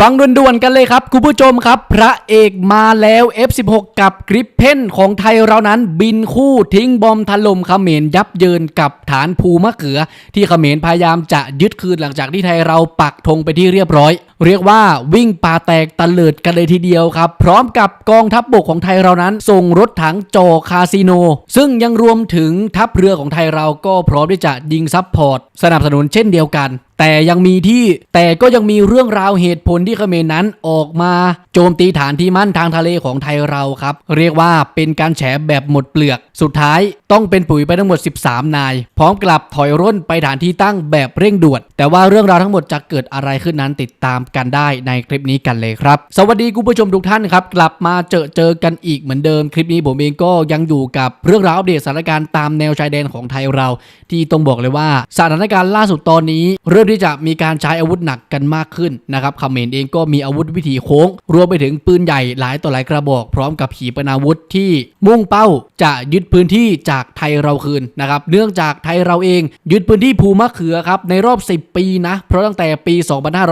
ฟังด่วนๆกันเลยครับ คุณผู้ชมครับ พระเอกมาแล้ว F16 กับกริปเพนของไทยเรานั้นบินคู่ทิ้งบอมถล่มเขมรยับเยินกับฐานภูมะเขือ ที่เขมรพยายามจะยึดคืนหลังจากที่ไทยเราปักธงไปที่เรียบร้อย เรียกว่าวิ่งป่าแตกตะเลิดกันเลยทีเดียวครับ พร้อมกับกองทัพบบกของไทยเรานั้นส่งรถถังจอคาสิโน ซึ่งยังรวมถึงทัพเรือของไทยเราก็พร้อมที่จะยิงซัพพอร์ตสนับสนุนเช่นเดียวกันแต่ยังมีที่แต่ก็ยังมีเรื่องราวเหตุผลที่เขมรนั้นออกมา โจมตีฐานที่มั่นทางทะเลของไทยเราครับ เรียกว่าเป็นการแฉแบบหมดเปลือก สุดท้ายต้องเป็นปุ๋ยไปทั้งหมด 13 นาย พร้อมกลับถอยร่นไปฐานที่ตั้งแบบเร่งด่วน แต่ว่าเรื่องราวทั้งหมดจะเกิดอะไรขึ้นนั้นติดตามกันได้ในคลิปนี้กันเลยครับ สวัสดีคุณผู้ชมทุกท่านครับ กลับมาเจอเจอกันอีกเหมือนเดิมคลิปนี้ผมเองก็ยังอยู่กับเรื่องราวอัปเดตสถานการณ์ตามแนวชายแดนของไทยเรา ที่ต้องบอกเลยว่าสถานการณ์ล่าสุดตอนนี้เริ่มที่จะมีการใช้อาวุธหนักกันมากขึ้นนะครับเขมรเองก็มีอาวุธวิถีโค้ง รวมไปถึงปืนใหญ่หลายต่อหลายกระบอก พร้อมกับขีปนาวุธที่มุ่งเป้าจะยึดพื้นที่จากไทยเราคืนนะครับเนื่องจากไทยเราเอง ยึดพื้นที่ภูมะเขือครับในรอบ 10 ปีนะ เพราะตั้งแต่ปี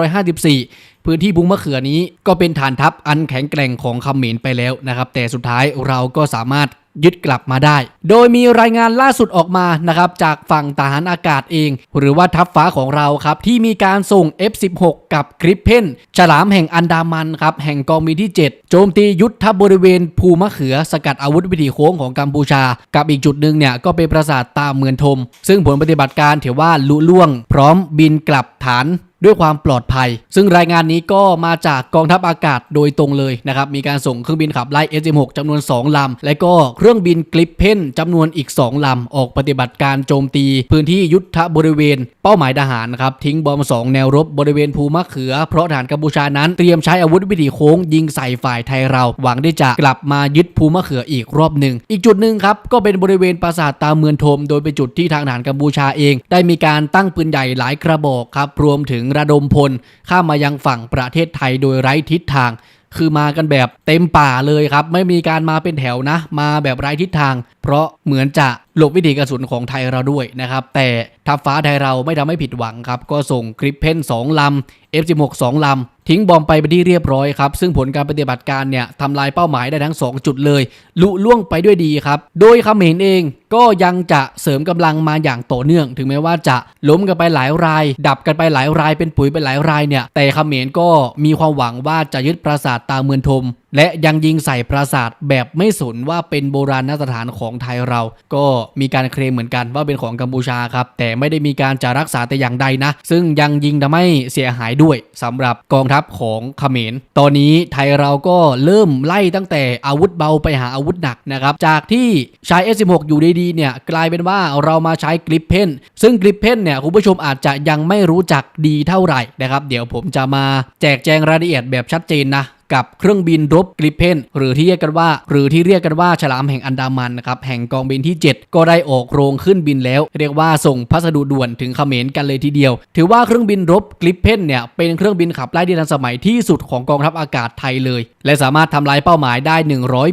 2554พื้นที่ภูมะเขือนี้ก็เป็นฐานทัพอันแข็งแกร่งของเขมรไปแล้วนะครับ แต่สุดท้ายเราก็สามารถ ยึดกลับมาได้ โดยมีรายงานล่าสุดออกมานะครับจากฝั่งทหารอากาศเอง หรือว่าทัพฟ้าของเราครับ ที่มีการส่ง F16 กับกริปเพนฉลามแห่งอันดามันครับแห่งกองบินที่ 7 โจมตียุทธบริเวณภูมะเขือสกัดอาวุธวิถีโค้งของกัมพูชา กับอีกจุดหนึ่งเนี่ยก็เป็นปราสาทตาเมือนทม ซึ่งผลปฏิบัติการถือว่าลุล่วง พร้อมบินกลับฐาน ด้วยความปลอดภัย ซึ่งรายงานนี้ก็มาจากกองทัพอากาศโดยตรงเลยนะครับ มีการส่งเครื่องบินขับไล่ S16 จำนวน 2 ลำ และก็เครื่องบินกลิปเพนจำนวนอีก 2 ลำ ออกปฏิบัติการโจมตี พื้นที่ยุทธบริเวณ เป้าหมายทหารนะครับทิ้งบอม2แนวรบบริเวณภูมะเขือ เพราะทหารกัมพูชานั้นเตรียมใช้อาวุธวิถีโค้ง ยิงใส่ฝ่ายไทยเรา หวังที่จะกลับมายึดภูมะเขืออีกรอบหนึ่งอีกจุดหนึ่งครับก็เป็นบริเวณปราสาทตาเมือนทม โดยเป็นจุดที่ทางทหารกัมพูชาเอง ได้มีการตั้งปืนใหญ่หลายกระบอกครับรวมถึงระดมพลข้ามมายังฝั่งประเทศไทยโดยไร้ทิศทาง คือมากันแบบเต็มป่าเลยครับ ไม่มีการมาเป็นแถวนะ มาแบบไร้ทิศทางเพราะเหมือนจะหลบวิถีกระสุนของไทยเราด้วยนะครับ แต่ทัพฟ้าไทยเราไม่ทำให้ผิดหวังครับ ก็ส่งกริปเพน2ลำ F16 2ลำ ทิ้งบอมไปไปที่เรียบร้อยครับ ซึ่งผลการปฏิบัติการเนี่ยทำลายเป้าหมายได้ทั้ง 2 จุดเลย ลุล่วงไปด้วยดีครับ โดยคำเขมรเองก็ยังจะเสริมกำลังมาอย่างต่อเนื่อง ถึงแม้ว่าจะล้มกันไปหลายราย ดับกันไปหลายรายเป็นปุ๋ยไปหลายรายเนี่ยแต่คำเขมรก็มีความหวังว่าจะยึดปราสาทตาเมือนทม และยังยิงใส่ปราสาทแบบไม่สนว่าเป็นโบราณสถานของไทยเรา ก็มีการเคลมเหมือนกันว่าเป็นของกัมพูชาครับ แต่ไม่ได้มีการจะรักษาแต่อย่างใดนะ ซึ่งยังยิงทำให้เสียหายด้วยสำหรับกองทัพของเขมร ตอนนี้ไทยเราก็เริ่มไล่ตั้งแต่อาวุธเบาไปหาอาวุธหนักนะครับ จากที่ใช้ S16 อยู่ดีๆเนี่ยกลายเป็นว่าเรามาใช้กริปเพนซึ่งกริปเพนเนี่ยคุณผู้ชมอาจจะยังไม่รู้จักดีเท่าไหร่นะครับ เดี๋ยวผมจะมาแจกแจงรายละเอียดแบบชัดเจนนะ กับเครื่องบินรบกริเพนหรือที่เรียกกันว่า หรือที่เรียกกันว่าฉลามแห่งอันดามันนะครับแห่งกองบินที่ 7 ก็ได้ออกโรงขึ้นบินแล้ว เรียกว่าส่งพัสดุด่วนถึงเขมรกันเลยทีเดียว ถือว่าเครื่องบินรบกริเพนเนี่ยเป็นเครื่องบินขับไล่ที่ทันสมัยที่สุดของกองทัพอากาศไทยเลย และสามารถทำลายเป้าหมายได้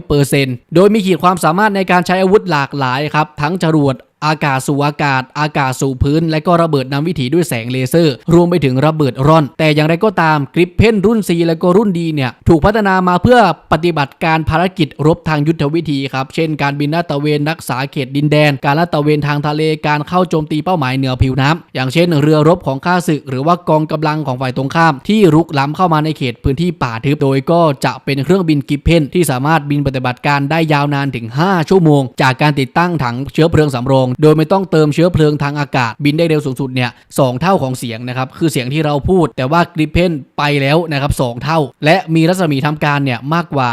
100%โดยมีขีดความสามารถในการใช้อาวุธหลากหลายครับทั้งจรวด อากาศสู่อากาศ อากาศสู่พื้น และก็ระเบิดนำวิถีด้วยแสงเลเซอร์ รวมไปถึงระเบิดร่อน แต่อย่างไรก็ตามกริปเพนรุ่น C และก็รุ่นดีเนี่ย ถูกพัฒนามาเพื่อปฏิบัติการภารกิจรบทางยุทธวิธีครับ เช่นการบินลาดตระเวนรักษาเขตดินแดน การลาดตระเวนทางทะเลการเข้าโจมตีเป้าหมายเหนือผิวน้ำอย่างเช่น เรือรบของข้าศึก หรือว่ากองกำลังของฝ่ายตรงข้าม ที่รุกล้ำเข้ามาในเขตพื้นที่ป่าทึบโดยก็จะเป็นเครื่องบินกิปเพนที่สามารถบินปฏิบัติการได้ยาวนานถึง 5 ชั่วโมง จากการติดตั้งถังเชื้อเพลิงสำรองโดยไม่ต้องเติมเชื้อเพลิงทางอากาศ บินได้เร็วสูงสุดเนี่ยสองเท่าของเสียงนะครับ คือเสียงที่เราพูด แต่ว่ากริปเพนไปแล้วนะครับสองเท่า และมีรัศมีทำการเนี่ยมากกว่า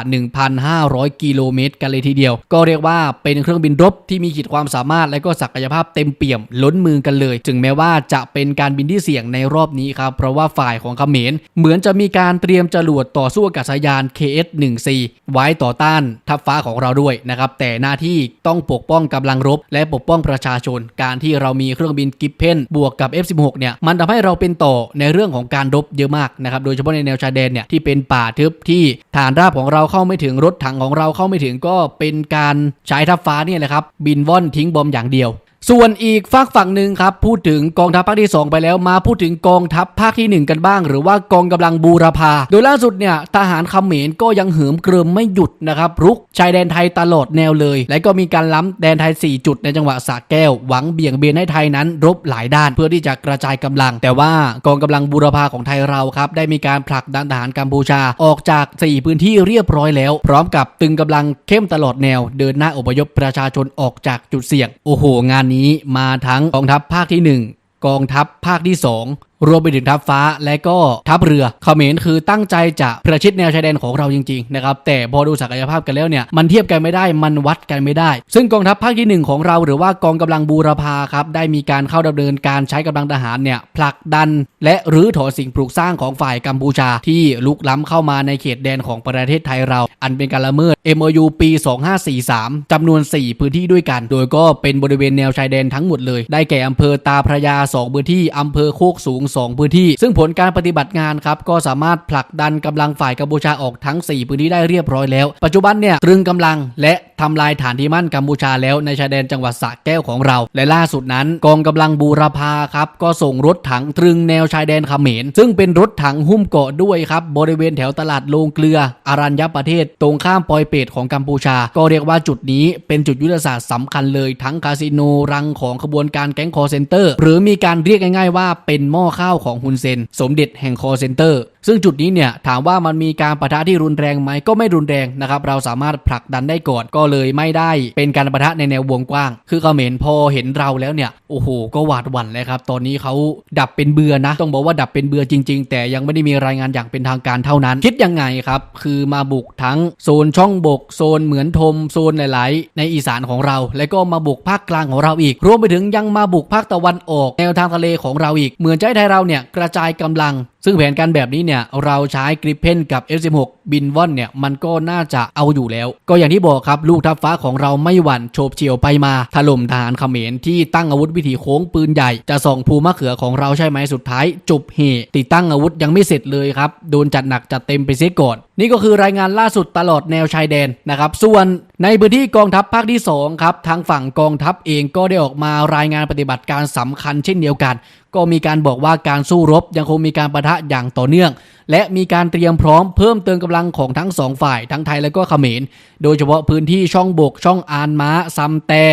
1,500 กิโลเมตรกันเลยทีเดียว ก็เรียกว่าเป็นเครื่องบินรบที่มีขีดความสามารถและก็ศักยภาพเต็มเปี่ยมล้นมือกันเลย ถึงแม้ว่าจะเป็นการบินที่เสี่ยงในรอบนี้ครับ เพราะว่าฝ่ายของเขมรเหมือนจะมีการเตรียมจรวดต่อสู้อากาศยาน KS-1C ไว้ต่อต้านทัพฟ้าของเราด้วยนะครับ แต่หน้าที่ต้องปกป้องกำลังรบ และปกป้องประชาชน การที่เรามีเครื่องบินกิฟเพนบวกกับ F16 เนี่ยมันทำให้เราเป็นต่อในเรื่องของการรบเยอะมากนะครับโดยเฉพาะในแนวชายแดนเนี่ยที่เป็นป่าทึบที่ฐานราบของเราเข้าไม่ถึงรถถังของเราเข้าไม่ถึงก็เป็นการใช้ทัพฟ้าเนี่ยแหละครับบินว่อนทิ้งบอมอย่างเดียว ส่วนอีกฝากฝั่งหนึ่งครับ พูดถึงกองทัพภาคที่ 2 ไปแล้วมาพูดถึงกองทัพภาคทีหนึ่1 กันบ้าง หรือว่ากองกำลังบูรพา โดยล่าสุดเนี่ยทหารเขมรก็ยังเหิมเกริมไม่หยุดนะครับรุกชายแดนไทยตลอดแนวเลย และก็มีการล้ำแดนไทย 4 จุดในจังหวะสระแก้ว หวังเบี่ยงเบนให้ไทยนั้น รบหลายด้านเพื่อที่จะกระจายกำลัง แต่ว่ากองกำลังบูรพาของไทยเราครับได้มีการผลักดันทหารกัมพูชาออกจาก 4 พื้นที่เรียบร้อยแล้ว พร้อมกับตึงกำลังเข้มตลอดแนว เดินหน้าอพยพประชาชนออกจากจุดเสี่ยงโอ้โหงานนี้มาทั้งกองทัพภาคที่ 1 กองทัพภาคที่ 2รวมไปถึงทัพฟ้าและก็ทัพเรือเขมรคือตั้งใจจะประชิดแนวชายแดนของเราจริงๆนะครับแต่พอดูศักยภาพกันแล้วเนี่ยมันเทียบกันไม่ได้มันวัดกันไม่ได้ ซึ่งกองทัพภาคที่หนึ่งของเราหรือว่ากองกำลังบูรพาครับได้มีการเข้าดำเนินการใช้กำลังทหารเนี่ยผลักดัน และรื้อถอนสิ่งปลูกสร้างของฝ่ายกัมพูชาที่ลุกล้ำเข้ามาในเขตแดนของประเทศไทยเรา อันเป็นการละเมิด MOU ปี 2543จำนวน 4 พื้นที่ด้วยกัน โดยก็เป็นบริเวณแนวชายแดนทั้งหมดเลย ได้แก่อำเภอตาพระยา 2 พื้นที่อำเภอโคกสูง2 พื้นที่ ซึ่งผลการปฏิบัติงานครับก็สามารถผลักดันกำลังฝ่ายกัมพูชาออกทั้ง 4 พื้นที่ได้เรียบร้อยแล้ว ปัจจุบันเนี่ยตรึงกำลังและทำลายฐานที่มั่นกัมพูชาแล้วในชายแดนจังหวัดสระแก้วของเรา และล่าสุดนั้น กองกำลังบูรพาครับก็ส่งรถถังตรึงแนวชายแดนเขมร ซึ่งเป็นรถถังหุ้มเกาะด้วยครับบริเวณแถวตลาดโรงเกลือ อารัญญประเทศ ตรงข้ามปอยเปตของกัมพูชา ก็เรียกว่าจุดนี้เป็นจุดยุทธศาสตร์สำคัญเลยทั้งคาสิโนรังของขบวนการแก๊งคอเซนเตอร์ หรือมีการเรียกง่าย ๆ ว่าเป็นหม้อข้าวของฮุนเซน สมเด็จแห่งคอร์เซนเตอร์ ซึ่งจุดนี้เนี่ยถามว่ามันมีการประทะที่รุนแรงไหมก็ไม่รุนแรงนะครับเราสามารถผลักดันได้ก่อนก็เลยไม่ได้เป็นการประทะในแนววงกว้าง คือเขมรพอเห็นเราแล้วเนี่ยโอ้โหก็หวาดหวั่นเลยครับตอนนี้เขาดับเป็นเบือนะ ต้องบอกว่าดับเป็นเบือจริง ๆ แต่ยังไม่ได้มีรายงานอย่างเป็นทางการเท่านั้น คิดยังไงครับคือมาบุกทั้งโซนช่องบกโซนเหมือนทมโซนหลาย ๆ ในอีสานของเรา และก็มาบุกภาคกลางของเราอีก รวมไปถึงยังมาบุกภาคตะวันออก แนวทางทะเลของเราอีกเหมือนใจไทยเราเนี่ยกระจายกำลัง ซึ่งแผนการแบบนี้เนี่ยเราใช้กริปเพนกับ F16 บินว่อนเนี่ยมันก็น่าจะเอาอยู่แล้ว ก็อย่างที่บอกครับลูกทัพฟ้าของเราไม่หวั่นโฉบเฉี่ยวไปมาถล่มทหารเขมรที่ตั้งอาวุธวิถีโค้งปืนใหญ่ จะส่องภูมะเขือของเราใช่ไหมสุดท้ายจบเหตุติดตั้งอาวุธยังไม่เสร็จเลยครับโดนจัดหนักจัดเต็มไปเสียก่อน นี่ก็คือรายงานล่าสุดตลอดแนวชายแดนนะครับส่วนในพื้นที่กองทัพภาคที่2ครับทางฝั่งกองทัพเองก็ได้ออกมารายงานปฏิบัติการสำคัญเช่นเดียวกัน ก็มีการบอกว่าการสู้รบยังคงมีการประทะอย่างต่อเนื่อง และมีการเตรียมพร้อมเพิ่มเติมกำลังของทั้งสองฝ่ายทั้งไทยและก็เขมร โดยเฉพาะพื้นที่ช่องบก ช่องอานม้าซัมแต่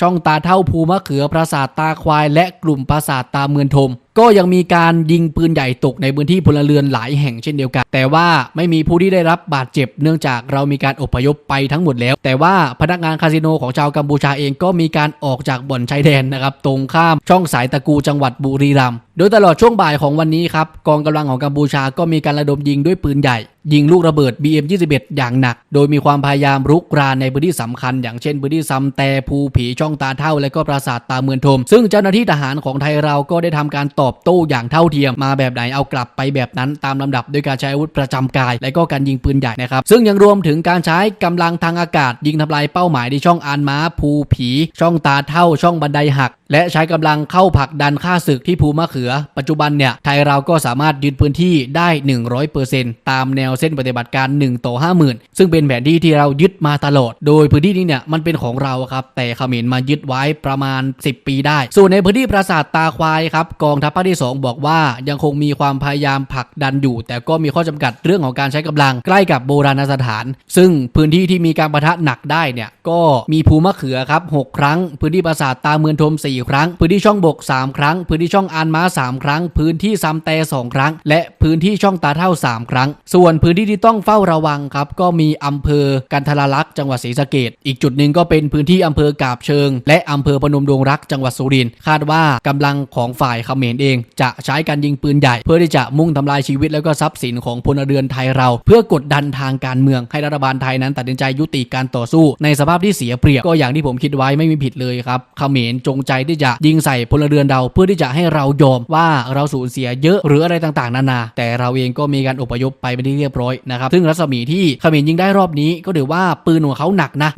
ช่องตาเท่าภูมะเขือปราสาทตาควาย และกลุ่มปราสาทตาเมือนทม ก็ยังมีการยิงปืนใหญ่ตกในพื้นที่พลเรือนหลายแห่งเช่นเดียวกัน แต่ว่าไม่มีผู้ที่ได้รับบาดเจ็บ เนื่องจากเรามีการอพยพไปทั้งหมดแล้ว แต่ว่าพนักงานคาสิโนของชาวกัมพูชาเองก็มีการออกจากบ่อนชายแดนนะครับตรงข้ามช่องสายตะกูจังหวัดบุรีรัมย์โดยตลอดช่วงบ่ายของวันนี้ครับกองกำลังของกัมพูชาก็มีการระดมยิงด้วยปืนใหญ่ ยิงลูกระเบิด BM21 อย่างหนัก โดยมีความพยายามรุกรานในพื้นที่สำคัญ อย่างเช่นพื้นที่ซัมแต่ภูผีช่องตาเท่า และก็ปราสาทตาเมือนทม ซึ่งเจ้าหน้าที่ทหารของไทยเราก็ได้ทำการตอบโต้อย่างเท่าเทียมมาแบบไหนเอากลับไปแบบนั้นตามลำดับด้วยการใช้อาวุธประจำกาย และก็การยิงปืนใหญ่นะครับซึ่งยังรวมถึงการใช้กำลังทางอากาศ ยิงทำลายเป้าหมายที่ช่องอานม้าภูผี ช่องตาเท่าช่องบันไดหักและใช้กำลังเข้าผลักดันฆ่าศึกที่ภูมะเขือ ปัจจุบันเนี่ยไทยเราก็สามารถยึดพื้นที่ได้ 100%ตามแนวเส้นปฏิบัติการ 1 ต่อ 50,000 ซึ่งเป็นแผนที่ที่เรายึดมาตลอด โดยพื้นที่นี้เนี่ยมันเป็นของเราครับ แต่เขมรมายึดไว้ประมาณ 10 ปีได้ ส่วนในพื้นที่ปราสาทตาควายครับกองทัพภาคที่ 2 บอกว่ายังคงมีความพยายามผลักดันอยู่ แต่ก็มีข้อจำกัดเรื่องของการใช้กำลังใกล้กับโบราณสถาน ซึ่งพื้นที่ที่มีการประทะหนักได้เนี่ยก็มีภูมะเขือครับ6ครั้ง พื้นที่ปราสาทตาเมือนทม4ครั้ง พื้นที่ช่องบก 3 ครั้ง พื้นที่ช่องอานม้า 3 ครั้ง พื้นที่ซัมแต่2ครั้ง และพื้นที่ช่องตาเท่า 3 ครั้ง ส่วนพื้นที่ที่ต้องเฝ้าระวังครับก็มีอำเภอกันทรลักษ์จังหวัดศรีสะเกดอีกจุดหนึ่งก็เป็นพื้นที่อำเภอกาบเชิง และอำเภอพนมดงรักจังหวัดสุรินทร์คาดว่ากำลังของฝ่ายเขมรเอง จะใช้การยิงปืนใหญ่ เพื่อที่จะมุ่งทำลายชีวิตแล้วก็ทรัพย์สินของพลเรือนไทยเรา เพื่อกดดันทางการเมืองให้รัฐบาลไทยนั้น ตัดสินใจยุติการต่อสู้ ในสภาพที่เสียเปรียบก็อย่างที่ผมคิดไว้ไม่มีผิดเลยครับเขมรจงใจที่จะยิงใส่พลเรือนเราเพื่อที่จะให้เรายอมว่าเราสูญเสียเยอะหรืออะไรต่างๆ นานา แต่เราเองก็มีการอพยพไปเป็นที่เรียบร้อยนะครับซึ่งรัศมีที่เขมรยิงได้รอบนี้ก็ถือว่าปืนของเขาหนักนะ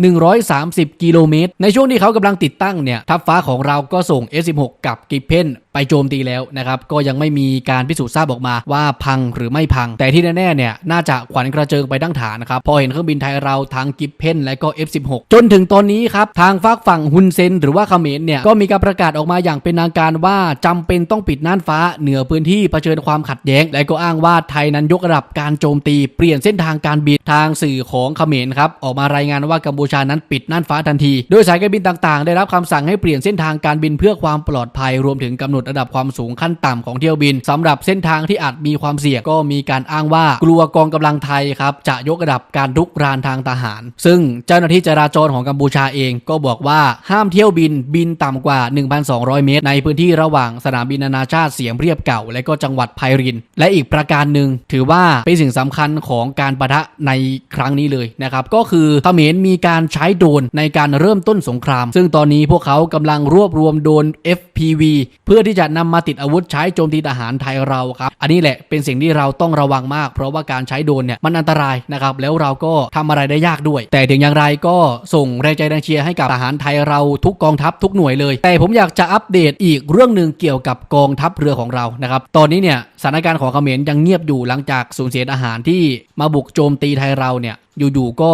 130 กิโลเมตร ในช่วงที่เขากำลังติดตั้งเนี่ยทัพฟ้าของเราก็ส่ง S16 กับกิปเพนไปโจมตีแล้วนะครับก็ยังไม่มีการพิสูจน์ทราบออกมาว่าพังหรือไม่พัง แต่ที่แน่ๆเนี่ยน่าจะขวัญกระเจิงไปดั้งฐานนะครับพอเห็นเครื่องบินไทยเราทางกิปเพนและก็ F16 จนถึงตอนนี้ครับทางฝากฝั่งฮุนเซนหรือว่าเขมรเนี่ยก็มีการการประกาศออกมาอย่างเป็นทางการว่าจำเป็นต้องปิดน่านฟ้าเหนือพื้นที่เผชิญความขัดแย้ง และก็อ้างว่าไทยนั้นยกระดับการโจมตีเปลี่ยนเส้นทางการบินทางสื่อของเขมรครับออกมารายงานว่ากัมพูชานั้นปิดน่านฟ้าทันที โดยสายการบินต่างๆ ได้รับคำสั่งให้เปลี่ยนเส้นทางการบินเพื่อความปลอดภัยรวมถึงกำหนดระดับความสูงขั้นต่ำของเที่ยวบินสำหรับเส้นทางที่อาจมีความเสี่ยงก็มีการอ้างว่ากลัวกองกำลังไทยครับจะยกระดับการรุกรานทางทหาร ซึ่งเจ้าหน้าที่จราจรของกัมพูชาเองก็บอกว่าห้ามเที่ยวบินบินต่ำกว่า1,200 เมตร ในพื้นที่ระหว่างสนามบินนานาชาติเสียมเรียบเก่า และก็จังหวัดไพริน และอีกประการหนึ่งถือว่าเป็นสิ่งสำคัญของการประทะในครั้งนี้เลยนะครับ ก็คือเขมรมีการใช้โดรนในการเริ่มต้นสงคราม ซึ่งตอนนี้พวกเขากำลังรวบรวมโดรน FPV เพื่อที่จะนำมาติดอาวุธใช้โจมตีทหารไทยเราครับ อันนี้แหละเป็นสิ่งที่เราต้องระวังมาก เพราะว่าการใช้โดรนเนี่ยมันอันตรายนะครับ แล้วเราก็ทำอะไรได้ยากด้วย แต่ถึงอย่างไรก็ส่งแรงใจแรงเชียร์ให้กับทหารไทยเราทุกกองทัพทุกหน่วยเลยแต่ผมอยากจะอัปเดตอีกเรื่องหนึ่งเกี่ยวกับกองทัพเรือของเรานะครับ ตอนนี้เนี่ยสถานการณ์ของเขมรยังเงียบอยู่หลังจากสูญเสียอาหารที่มาบุกโจมตีไทยเราเนี่ยอยู่ๆก็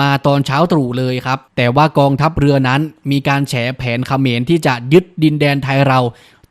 มาตอนเช้าตรู่เลยครับ แต่ว่ากองทัพเรือนั้นมีการแฉแผนเขมรที่จะยึดดินแดนไทยเรา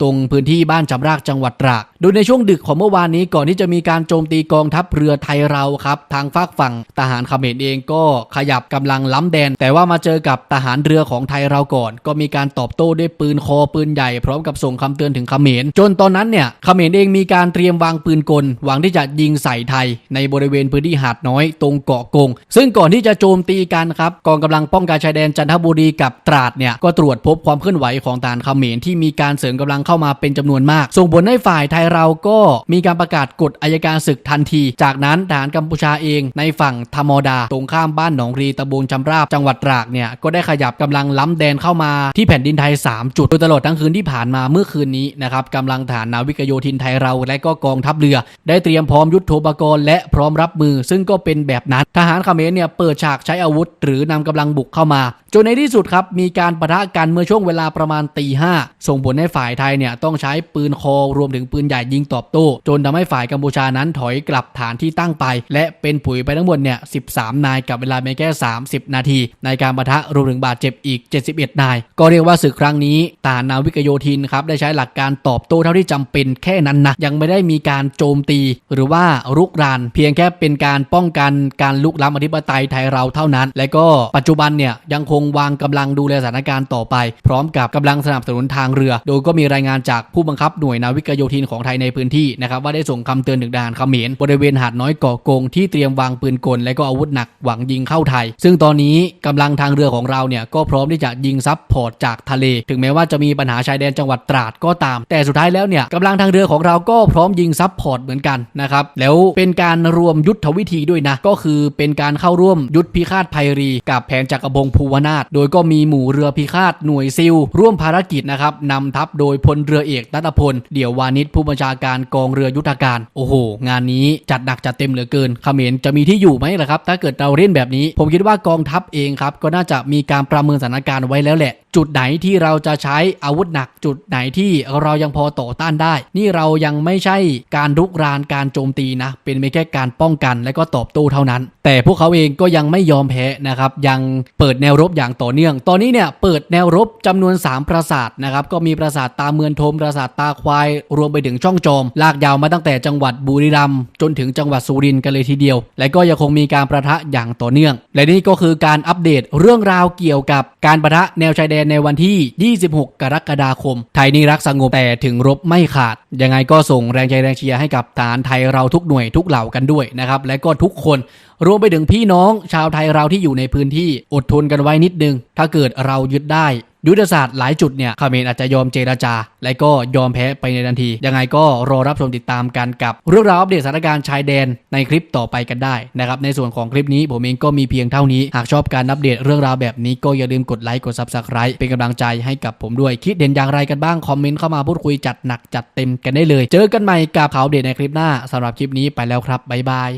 ตรงพื้นที่บ้านจำรากจังหวัดตรากโดยในช่วงดึกของเมื่อวานนี้ก่อนที่จะมีการโจมตีกองทัพเรือไทยเราครับ ทางฝากฝั่งทหารเขมรเองก็ขยับกำลังล้ำแดน แต่ว่ามาเจอกับทหารเรือของไทยเราก่อน ก็มีการตอบโต้ด้วยปืนคอปืนใหญ่พร้อมกับส่งคำเตือนถึงเขมรจนตอนนั้นเนี่ยเขมรเองมีการเตรียมวางปืนกล หวังที่จะยิงใส่ไทย ในบริเวณพื้นที่หาดน้อยตรงเกาะกง ซึ่งก่อนที่จะโจมตีกันครับกองกำลังป้องกันชายแดนจันทบุรีกับตราดเนี่ยก็ตรวจพบความเคลื่อนไหวของทหารเขมรที่มีการเสริมกำลังเข้ามาเป็นจำนวนมาก ส่งผลให้ฝ่ายไทยเราก็มีการประกาศกฎอายการศึกทันที จากนั้นทหารกัมพูชาเองในฝั่งธรรมดา ตรงข้ามบ้านหนองรีตะบงจำราบจังหวัดตรากเนี่ยก็ได้ขยับกำลังล้ำแดนเข้ามาที่แผ่นดินไทย 3 จุดโดยตลอดทั้งคืนที่ผ่านมาเมื่อคืนนี้นะครับกำลังฐานนาวิกโยธินไทยเราและก็กองทัพเรือ ได้เตรียมพร้อมยุทโธปกรณ์และพร้อมรับมือ ซึ่งก็เป็นแบบนั้นทหารเขมรเนี่ยเปิดฉากใช้อาวุธ หรือนำกำลังบุกเข้ามาจนในที่สุดครับมีการปะทะกันเมื่อช่วงเวลาประมาณตีห้าส่งผลให้ฝ่ายไทยเนี่ยต้องใช้ปืนคอรวมถึงปืนใหญ่ยิงตอบโต้จนทำให้ฝ่ายกัมพูชานั้นถอยกลับฐานที่ตั้งไป และเป็นผุยไปทั้งหมดเนี่ย13 นายกับเวลาเพียงแค่ 30 นาที ในการปะทะรวมถึงบาดเจ็บอีก 71 นาย ก็เรียกว่าศึกครั้งนี้ทหารนาวิกโยธินครับได้ใช้หลักการตอบโต้เท่าที่จำเป็นแค่นั้นนะยังไม่ได้มีการโจมตี หรือว่ารุกราน เพียงแค่เป็นการป้องกันการลุกล้ำอธิปไตยไทยเราเท่านั้น และก็ปัจจุบันเนี่ยยังคงวางกำลังดูแลสถานการณ์ต่อไป พร้อมกับกำลังสนับสนุนทางเรือ โดยก็มีรายงานจากผู้บังคับหน่วยนาวิกโยธินของไทยในพื้นที่นะครับว่าได้ส่งคำเตือนถึงทหารเขมรบริเวณหาดน้อยเกาะกงที่เตรียมวางปืนกลและก็อาวุธหนักหวังยิงเข้าไทย ซึ่งตอนนี้กำลังทางเรือของเราเนี่ยก็พร้อมที่จะยิงซับพอร์ตจากทะเล ถึงแม้ว่าจะมีปัญหาชายแดนจังหวัดตราดก็ตาม แต่สุดท้ายแล้วเนี่ยกำลังทางเรือของเราก็พร้อมยิงซับพอร์ตเหมือนกันนะครับแล้วเป็นการรวมยุทธวิธีด้วยนะก็คือเป็นการเข้าร่วมยุทธพิฆาตภัยรี กับแผนจักรพงศ์ภูวนาถโดยก็มีหมู่เรือพิฆาตหน่วยซิล ร่วมภารกิจนะครับนำทัพโดยพลเรือเอกนัทพล เดี่ยววานิชผู้บัญชาการกองเรือยุทธการโอ้โห งานนี้จัดหนักจัดเต็มเหลือเกินเขมรจะมีที่อยู่ไหมล่ะครับถ้าเกิดเราเล่นแบบนี้ ผมคิดว่ากองทัพเองครับก็น่าจะมีการประเมินสถานการณ์ไว้แล้วแหละ จุดไหนที่เราจะใช้อาวุธหนักจุดไหนที่เรายังพอต่อต้านได้ นี่เรายังไม่ใช่การรุกรานการโจมตีนะ เป็นไม่แค่การป้องกันและก็ตอบโต้เท่านั้น แต่พวกเขาเองก็ยังไม่ยอมแพ้นะครับยังเปิดแนวรบอย่างต่อเนื่อง ตอนนี้เนี่ยเปิดแนวรบจำนวน 3 ปราสาทนะครับก็มีปราสาทตาเมือนทมปราสาทตาควาย รวมไปถึงช่องจอม ลากยาวมาตั้งแต่จังหวัดบุรีรัมย์จนถึงจังหวัดสุรินทร์กันเลยทีเดียว และก็ยังคงมีการประทะอย่างต่อเนื่อง และนี่ก็คือการอัปเดตเรื่องราวเกี่ยวกับการประทะแนวชายแดนในวันที่ 26 กรกฎาคม ไทยนี่รักสงบแต่ถึงรบไม่ขาด ยังไงก็ส่งแรงใจแรงเชียร์ให้กับทหารไทยเราทุกหน่วยทุกเหล่ากันด้วยนะครับและก็ทุกคน รวมไปถึงพี่น้องชาวไทยเราที่อยู่ในพื้นที่อดทนกันไว้นิดนึง ถ้าเกิดเรายึดได้ ยุทธศาสตร์หลายจุดเนี่ยเมรอาจจะยอมเจราจา และก็ยอมแพ้ไปในทันที ยังไงก็รอรับชมติดตามกันกับ เรื่องราวอัปเดตสถานการณ์ชายแดนในคลิปต่อไปกันได้นะครับในส่วนของคลิปนี้ผมเองก็มีเพียงเท่านี้ หากชอบการอัปเดตเรื่องราวแบบนี้ก็อย่าลืมกดไลค์กด subscribe เป็นกำลังใจให้กับผมด้วยคิดเด่นอย่างไรกันบ้างคอมเมนต์เข้ามาพูดคุยจัดหนักจัดเต็มกันได้เลย เจอกันใหม่กับข่าวเด็ดในคลิปหน้าสำหรับคลิปนี้ไปแล้วครับบ๊ายบาย